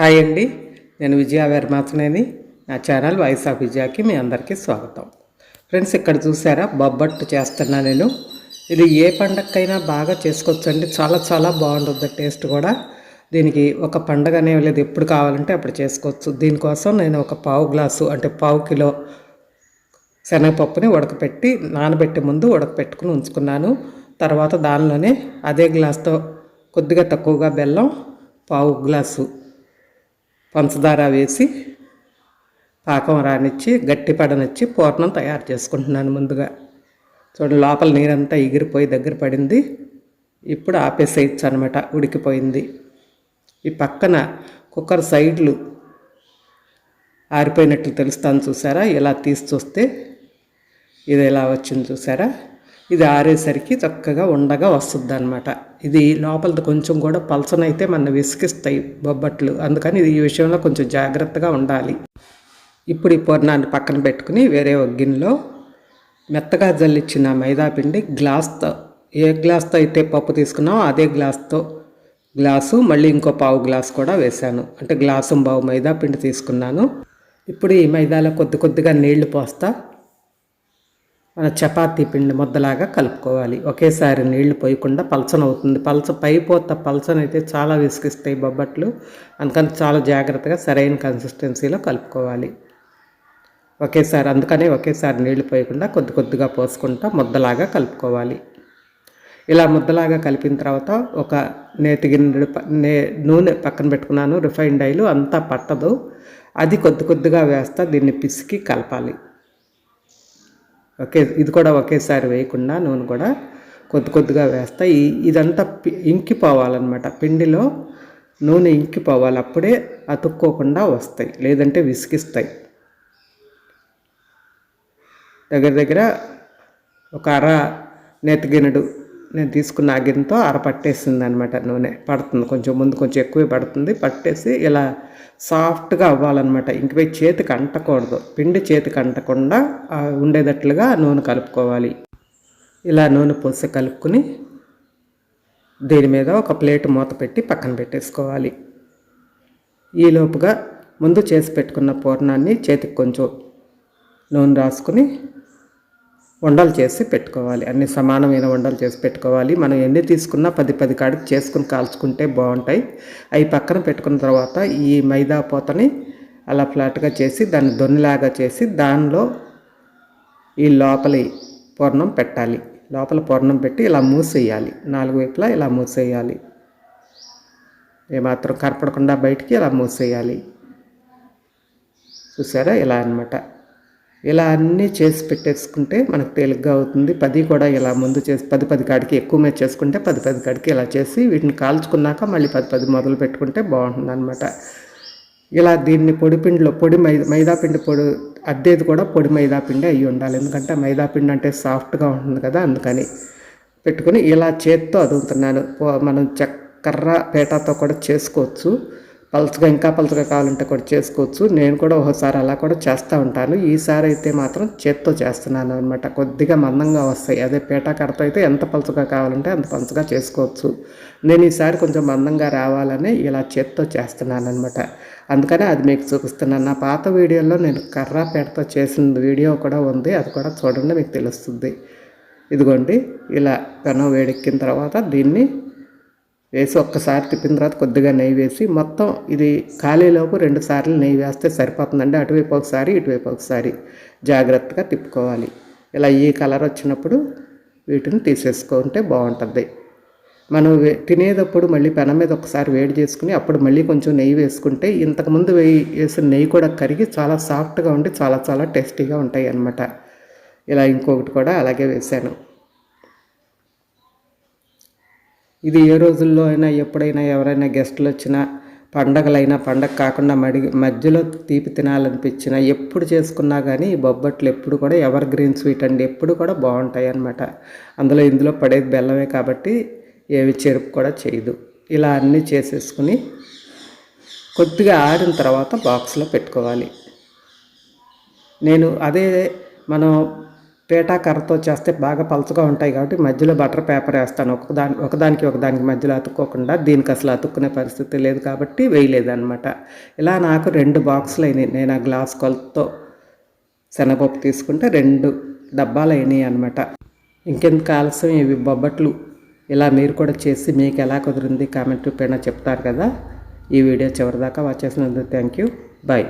Hi అండి నేను విజయ వెర్మాచనేని నా ఛానల్ వాయిస్ ఆఫ్ విజయాకి మీ అందరికీ స్వాగతం. ఫ్రెండ్స్ ఇక్కడ చూసారా బొబ్బట్టు చేస్తున్నా నేను. ఇది ఏ పండగకైనా బాగా చేసుకోవచ్చండి. చాలా చాలా బాగుంటుంది టేస్ట్ కూడా. దీనికి ఒక పండగ అనేవి లేదు. ఎప్పుడు కావాలంటే అప్పుడు చేసుకోవచ్చు. దీనికోసం నేను ఒక పావు గ్లాసు అంటే పావు కిలో శనగపప్పుని ఉడకపెట్టి నానబెట్టే ముందు ఉడకపెట్టుకుని ఉంచుకున్నాను. తర్వాత దానిలోనే అదే గ్లాస్తో కొద్దిగా తక్కువగా బెల్లం పావు గ్లాసు పంచదార వేసి పాకం రానిచ్చి గట్టి పడనిచ్చి పూర్ణం తయారు చేసుకుంటున్నాను ముందుగా. చూడండి లోపల నీరంతా ఎగిరిపోయి దగ్గర పడింది. ఇప్పుడు ఆపేసేయచ్చు అనమాట ఉడికిపోయింది. ఈ పక్కన కుక్కర్ సైడ్లు ఆరిపోయినట్లు తెలుస్తాను చూసారా? ఇలా తీసి చూస్తే ఇది ఎలా వచ్చింది చూసారా? ఇది ఆరేసరికి చక్కగా ఉండగా వస్తుంది అనమాట ఇది లోపలది కొంచెం కూడా పలసనైతే మన విసిగిస్తాయి బొబ్బట్లు. అందుకని ఇది ఈ విషయంలో కొంచెం జాగ్రత్తగా ఉండాలి. ఇప్పుడు ఈ పూర్ణాన్ని పక్కన పెట్టుకుని వేరే ఒక గిన్నెలో మెత్తగా జల్లిచ్చిన మైదా పిండి గ్లాస్తో. ఏ గ్లాస్తో అయితే పప్పు తీసుకున్నామో అదే గ్లాస్తో గ్లాసు మళ్ళీ ఇంకో పావు గ్లాస్ కూడా వేశాను. అంటే గ్లాసు బావు మైదా పిండి తీసుకున్నాను. ఇప్పుడు ఈ మైదాలో కొద్ది కొద్దిగా నీళ్ళు పోస్తా. మన చపాతీ పిండి ముద్దలాగా కలుపుకోవాలి. ఒకేసారి నీళ్ళు పోయకుండా పలచన అవుతుంది. పలచ పైపోత పలచన అయితే చాలా విసిగిస్తాయి బొబ్బట్లు. అందుకని చాలా జాగ్రత్తగా సరైన కన్సిస్టెన్సీలో కలుపుకోవాలి. ఒకేసారి అందుకనే ఒకేసారి నీళ్ళు పోయకుండా కొద్ది కొద్దిగా పోసుకుంటా ముద్దలాగా కలుపుకోవాలి. ఇలా ముద్దలాగా కలిపిన తర్వాత ఒక నేతి గిన్నె నే నూనె పక్కన పెట్టుకున్నాను. రిఫైండ్ ఆయిల్ అంతా పట్టదు. అది కొద్ది కొద్దిగా వేస్తా దీన్ని పిసికి కలపాలి. ఒకే ఇది కూడా ఒకేసారి వేయకుండా నూనె కూడా కొద్ది కొద్దిగా వేస్తా. ఇదంతా ఇంకిపోవాలన్నమాట. పిండిలో నూనె ఇంకిపోవాలి. అప్పుడే అతుక్కోకుండా వస్తాయి. లేదంటే విసిగిస్తాయి. దగ్గర దగ్గర ఒక అర నెత్తగినడు నేను తీసుకున్న ఆ గిన్నెతో అర పట్టేసింది అనమాట నూనె. పడుతుంది కొంచెం ముందు కొంచెం ఎక్కువే పడుతుంది. పట్టేసి ఇలా సాఫ్ట్గా అవ్వాలన్నమాట ఇంకపై చేతికి అంటకూడదు. పిండి చేతికి అంటకుండా ఉండేటట్లుగా నూనె కలుపుకోవాలి. ఇలా నూనె పోసి కలుపుకుని దీని మీద ఒక ప్లేట్ మూత పెట్టి పక్కన పెట్టేసుకోవాలి. ఈలోపుగా ముందు చేసి పెట్టుకున్న పూర్ణాన్ని చేతికి కొంచెం నూనె రాసుకుని వండలు చేసి పెట్టుకోవాలి. అన్ని సమానమైన వండలు చేసి పెట్టుకోవాలి. మనం ఎన్ని తీసుకున్నా పది పది కాడికి చేసుకుని కాల్చుకుంటే బాగుంటాయి. అవి పక్కన పెట్టుకున్న తర్వాత ఈ మైదా పోతని అలా ఫ్లాట్గా చేసి దాన్ని దొన్నిలాగా చేసి దానిలో ఈ లోపలి పూర్ణం పెట్టాలి. లోపల పూర్ణం పెట్టి ఇలా మూసేయాలి. నాలుగు వైపులా ఇలా మూసేయాలి. ఏమాత్రం కనపడకుండా బయటికి ఇలా మూసేయాలి. చూసారా? ఇలా అనమాట ఇలా అన్నీ చేసి పెట్టేసుకుంటే మనకు తేలిగ్గా అవుతుంది. పది కూడా ఇలా ముందు చేసి పది పది కాడికి ఎక్కువ మీద చేసుకుంటే పది పది కాడికి ఇలా చేసి వీటిని కాల్చుకున్నాక మళ్ళీ పది పది మొదలు పెట్టుకుంటే బాగుంటుంది అనమాట ఇలా దీన్ని పొడి పిండిలో పొడి మైదా మైదాపిండి పొడి అద్దేది కూడా పొడి మైదాపిండి అయ్యి ఉండాలి. ఎందుకంటే మైదాపిండి అంటే సాఫ్ట్గా ఉంటుంది కదా అందుకని పెట్టుకుని ఇలా చేత్తో అదుగుతున్నాను మనం చక్కర్ర పేటాతో కూడా చేసుకోవచ్చు. పలుచగా ఇంకా పలుచగా కావాలంటే కూడా చేసుకోవచ్చు. నేను కూడా ఒకసారి అలా కూడా చేస్తూ ఉంటాను. ఈసారి అయితే మాత్రం చేత్తో చేస్తున్నాను అనమాట కొద్దిగా మందంగా వస్తాయి. అదే పేట అయితే ఎంత పలుచగా కావాలంటే అంత పలుచగా చేసుకోవచ్చు. నేను ఈసారి కొంచెం మందంగా రావాలని ఇలా చేత్తో చేస్తున్నాను అనమాట అందుకనే అది మీకు చూపిస్తున్నాను. నా పాత వీడియోలో నేను కర్ర పేటతో చేసిన వీడియో కూడా ఉంది. అది కూడా చూడండి మీకు తెలుస్తుంది. ఇదిగోండి ఇలా పెనం వేడెక్కిన తర్వాత దీన్ని వేసి ఒక్కసారి తిప్పిన తర్వాత కొద్దిగా నెయ్యి వేసి మొత్తం ఇది ఖాళీలోపు రెండు సార్లు నెయ్యి వేస్తే సరిపోతుందండి. అటువైపు ఒకసారి ఇటువైపు ఒకసారి జాగ్రత్తగా తిప్పుకోవాలి. ఇలా ఈ కలర్ వచ్చినప్పుడు వీటిని తీసేసుకుంటే బాగుంటుంది. మనం తినేటప్పుడు మళ్ళీ పెనం మీద ఒకసారి వేడి చేసుకుని అప్పుడు మళ్ళీ కొంచెం నెయ్యి వేసుకుంటే ఇంతకుముందు వేయి వేసిన నెయ్యి కూడా కరిగి చాలా సాఫ్ట్గా ఉండి చాలా చాలా టేస్టీగా ఉంటాయి అన్నమాట ఇలా ఇంకొకటి కూడా అలాగే వేసాను ఇది ఏ రోజుల్లో అయినా ఎప్పుడైనా ఎవరైనా గెస్టులు వచ్చినా పండగలైనా పండగ కాకుండా మడి మధ్యలో తీపి తినాలనిపించినా ఎప్పుడు చేసుకున్నా కానీ ఈ బొబ్బట్లు ఎప్పుడు కూడా ఎవర్ గ్రీన్ స్వీట్ అండి ఎప్పుడు కూడా బాగుంటాయి అన్నమాట అందులో ఇందులో పడేది బెల్లమే కాబట్టి ఏవి చెరుపు కూడా చేయదు. ఇలా అన్నీ చేసేసుకుని కొద్దిగా ఆడిన తర్వాత బాక్స్లో పెట్టుకోవాలి. నేను అదే మనం పేటా కర్రతో చేస్తే బాగా పలుచగా ఉంటాయి కాబట్టి మధ్యలో బటర్ పేపర్ వేస్తాను. ఒకదాని ఒకదానికి ఒకదానికి మధ్యలో అతుక్కోకుండా దీనికి అసలు అతుక్కునే పరిస్థితి లేదు కాబట్టి వేయలేదన్నమాట. ఇలా నాకు రెండు బాక్సులు అయినాయి. నేను ఆ గ్లాస్ కొలతో శనగపప్పు తీసుకుంటే రెండు డబ్బాలు అయినాయి అనమాట ఇంకెందుకు ఆలస్యం ఇవి బొబ్బట్లు? ఇలా మీరు కూడా చేసి మీకు ఎలా కుదిరింది కామెంట్ పైన చెప్తారు కదా. ఈ వీడియో చివరిదాకా వాచ్ చేసినందుకు థ్యాంక్ యూ. బాయ్.